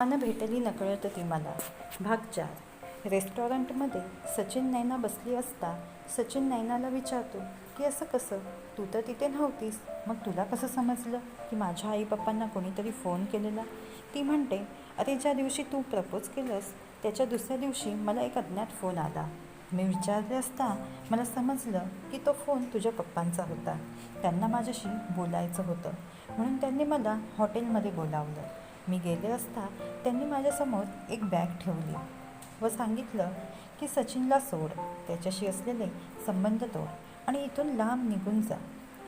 अन भेटली नकळत ती मला. भाग चार रेस्टॉरंटमध्ये सचिन नैना बसली असता सचिन नैनाला विचारतो की असं कसं? तू तर तिथे नव्हतीस. मग तुला कसं समजलं की माझ्या आई पप्पांना कोणीतरी फोन केलेला ती म्हणते अरे ज्या दिवशी तू प्रपोज केलंस त्याच्या दुसऱ्या दिवशी मला एक अज्ञात फोन आला. मी विचारले असता मला समजलं की तो फोन तुझ्या पप्पांचा होता. त्यांना माझ्याशी बोलायचं होतं. म्हणून त्यांनी मला हॉटेलमध्ये बोलावलं. मी गेले असता त्यांनी माझ्यासमोर एक बॅग ठेवली व सांगितलं की सचिनला सोड त्याच्याशी असलेले संबंध तोड आणि इथून लांब निघून जा.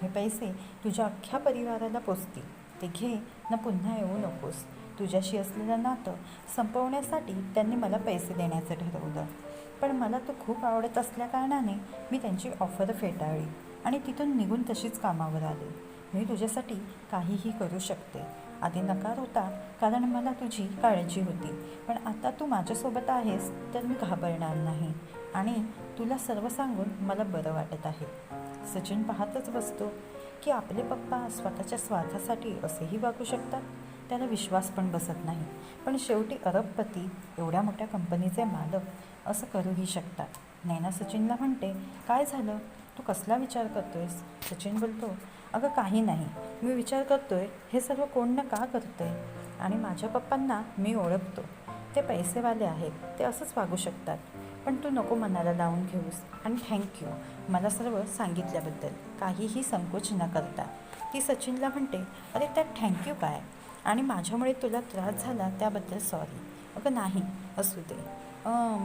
हे पैसे तुझ्या अख्ख्या परिवाराला पोचतील. ते घे न पुन्हा येऊ नकोस. तुझ्याशी असलेलं नातं संपवण्यासाठी त्यांनी मला पैसे देण्याचं ठरवलं. पण मला तो खूप आवडत असल्याकारणाने मी त्यांची ऑफर फेटाळली आणि तिथून निघून तशीच कामावर आले. मी तुझ्यासाठी काहीही करू शकते. आधी नकार होता कारण मला तुझी काळजी होती. पण आता तू माझ्यासोबत आहेस तर मी घाबरणार नाही. आणि तुला सर्व सांगून मला बरं वाटत आहे. सचिन पाहतच बसतो की आपले पप्पा स्वतःच्या स्वार्थासाठी असेही वागू शकतात. त्याला विश्वास पण बसत नाही. पण शेवटी अरबपती एवढ्या मोठ्या कंपनीचे मालक असं करूही शकतात. नैना सचिनला म्हणते काय झालं? तू कसला विचार करतोयस? सचिन बोलतो अगं काही नाही. मी विचार करतोय हे सर्व कोण ना का आहे आणि माझ्या पप्पांना मी ओळखतो. ते पैसेवाले आहेत ते असंच वागू शकतात. पण तू नको मनाला लावून घेऊस. आणि थँक्यू मला सर्व सांगितल्याबद्दल. काहीही संकोच न करता. ती सचिनला म्हणते अरे त्यात थँक्यू काय? आणि माझ्यामुळे तुला त्रास झाला त्याबद्दल सॉरी अगं नाही. असू दे.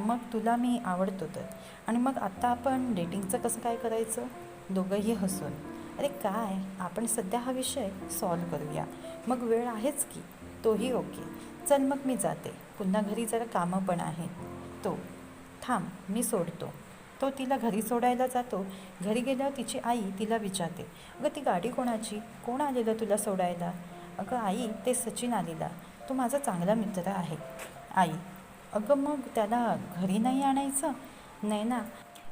मग तुला मी आवडतो तर. आणि मग आत्ता आपण डेटिंगचं कसं काय करायचं? दोघंही हसून. अरे काय आपण सध्या हा विषय सॉल्व करूया. मग वेळ आहेच की? तोही ओके चल मग मी जाते. पुन्हा घरी जरा कामं पण आहेत. तो थांब मी सोडतो. तो तिला घरी सोडायला जातो. घरी गेल्यावर तिची आई तिला विचारते अगं ती गाडी कोणाची? कोण आलेलं तुला सोडायला? अगं आई ते सचिन आलेला. तो माझा चांगला मित्र आहे. आई अगं मग त्याला घरी नाही आणायचं? नाही ना.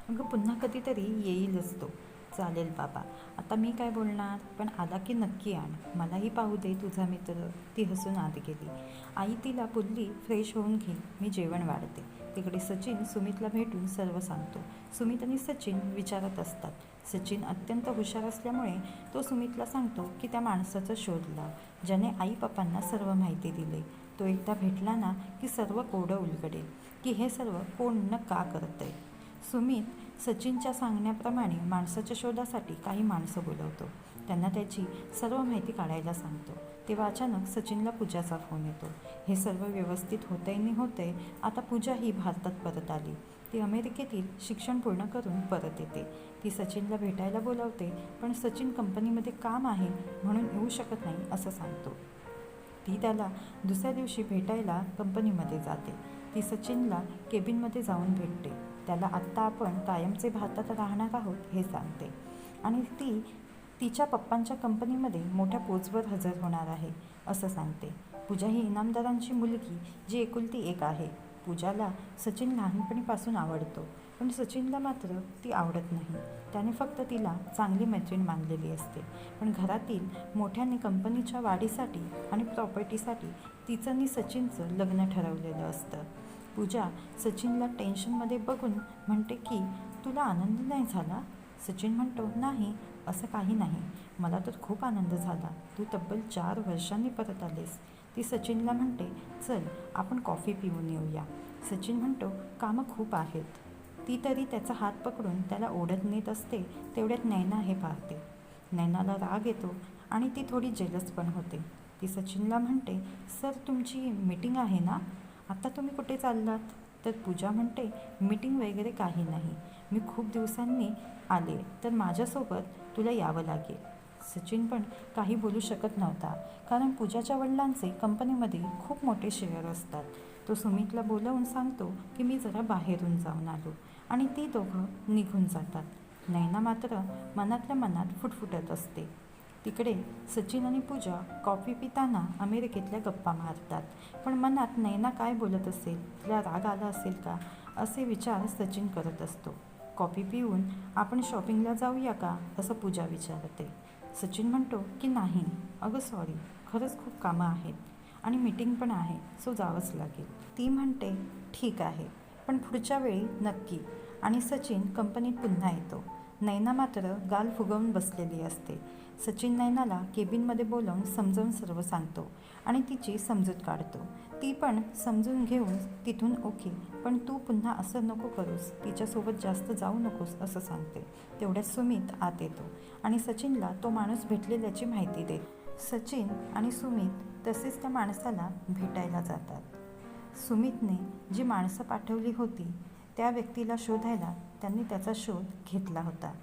अगं पुन्हा कधीतरी येईलच तो. चालेल बाबा. आता मी काय बोलणार? पण आला की नक्की आण. मलाही पाहू दे तुझा मित्र. ती हसून आत गेली. आई तिला बोलली फ्रेश होऊन घे. मी जेवण वाढते. तिकडे सचिन सुमितला भेटून सर्व सांगतो. सुमित आणि सचिन विचारत असतात. सचिन अत्यंत हुशार असल्यामुळे तो सुमितला सांगतो की त्या माणसाचा शोध लाव ज्याने आई पप्पांना सर्व माहिती दिली. तो एकदा भेटला ना की सर्व कोडं उलगडेल. की हे सर्व कोण न का करतंय? सुमित सचिनच्या सांगण्याप्रमाणे माणसाच्या शोधासाठी काही माणसं बोलवतो. त्यांना त्याची सर्व माहिती काढायला सांगतो. तेव्हा अचानक सचिनला पूजाचा फोन येतो. हे सर्व व्यवस्थित होतंय नाही होतंय आता पूजा ही भारतात परत आली. ती अमेरिकेतील शिक्षण पूर्ण करून परत येते. ती सचिनला भेटायला बोलावते पण सचिन कंपनीमध्ये काम आहे म्हणून येऊ शकत नाही असं सांगतो. ती त्याला दुसऱ्या दिवशी भेटायला कंपनीमध्ये जाते. ती सचिनला केबिनमध्ये जाऊन भेटते. त्याला आत्ता आपण कायमचे भारतात राहणार आहोत हे सांगते. आणि ती तिच्या पप्पांच्या कंपनीमध्ये मोठ्या पोचवर हजर होणार आहे असं सांगते. पूजा ही इनामदारांची मुलगी जी एकुलती एक आहे. पूजाला सचिन लहानपणीपासून आवडतो पण सचिनला मात्र ती आवडत नाही. त्याने फक्त तिला चांगली मैत्रीण मानलेली असते. पण घरातील मोठ्याने कंपनीच्या वाढीसाठी आणि प्रॉपर्टीसाठी तिचं आणि सचिनचं लग्न ठरवलेलं असतं. पूजा सचिनला टेन्शनमध्ये बघून म्हणते की तुला आनंद नाही झाला? सचिन म्हणतो नाही असं काही नाही. मला तर खूप आनंद झाला. तू तब्बल चार वर्षांनी परत आलेस. ती सचिनला म्हणते चल आपण कॉफी पिऊन येऊया. सचिन म्हणतो कामं खूप आहेत. ती तरी त्याचा हात पकडून त्याला ओढत नेत असते तेवढ्यात नैना हे पाहते. नैनाला राग येतो आणि ती थोडी जेलस पण होते. ती सचिनला म्हणते सर तुमची मीटिंग आहे ना? आता तुम्ही कुठे चाललात? तर पूजा म्हणते मीटिंग वगैरे काही नाही. मी खूप दिवसांनी आले. तर माझ्यासोबत तुला यावं लागेल. सचिन पण काही बोलू शकत नव्हता. कारण पूजाच्या वडिलांचे कंपनीमध्ये खूप मोठे शेअर असतात. तो सुमितला बोलावून सांगतो की मी जरा बाहेरून जाऊन आलो. आणि ती दोघं निघून जातात. नैना मात्र मनातल्या मनात फुटफुटत असते. तिकडे सचिन आणि पूजा कॉफी पिताना अमेरिकेतल्या गप्पा मारतात. पण मनात नैना काय बोलत असेल? तिला राग आला असेल का? असे विचार सचिन करत असतो. कॉफी पिऊन आपण शॉपिंगला जाऊया का? असं पूजा विचारते. सचिन म्हणतो की नाही. अगं सॉरी खरंच खूप कामं आहेत. आणि मीटिंग पण आहे सो जावंच लागेल. ती म्हणते ठीक आहे. पण पुढच्या वेळी नक्की. आणि सचिन कंपनीत पुन्हा येतो. नैना मात्र गाल फुगवून बसलेली असते. सचिन नैनाला केबिनमध्ये बोलवून समजावून सर्व सांगतो आणि तिची समजूत काढतो. ती पण समजून घेऊन तिथून ओके पण तू पुन्हा असं नको करूस तिच्यासोबत जास्त जाऊ नकोस असं सांगते. तेवढ्यात सुमित आत येतो आणि सचिनला तो माणूस भेटलेल्याची माहिती देत. सचिन आणि सुमित तसेच त्या माणसाला भेटायला जातात. सुमितने जी माणसं पाठवली होती त्या व्यक्तीला शोधायला त्यांनी त्याचा शोध घेतला होता.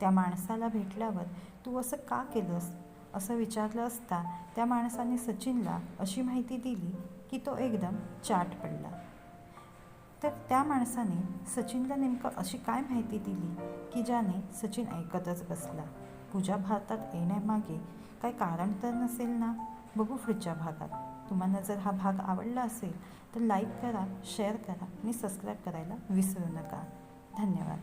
त्या माणसाला भेटल्यावर तू असं का केलंस? असं विचारलं असता त्या माणसाने सचिनला अशी माहिती दिली की तो एकदम चाट पडला. तर त्या माणसाने सचिनला नेमकं अशी काय माहिती दिली की ज्याने सचिन ऐकतच बसला? पूजा भारतात येण्यामागे काय कारण तर नसेल ना? बघू पुढच्या भागात. तुम्हाला जर हा भाग आवडला असेल तर लाईक करा शेअर करा आणि सबस्क्राईब करायला विसरू नका. धन्यवाद.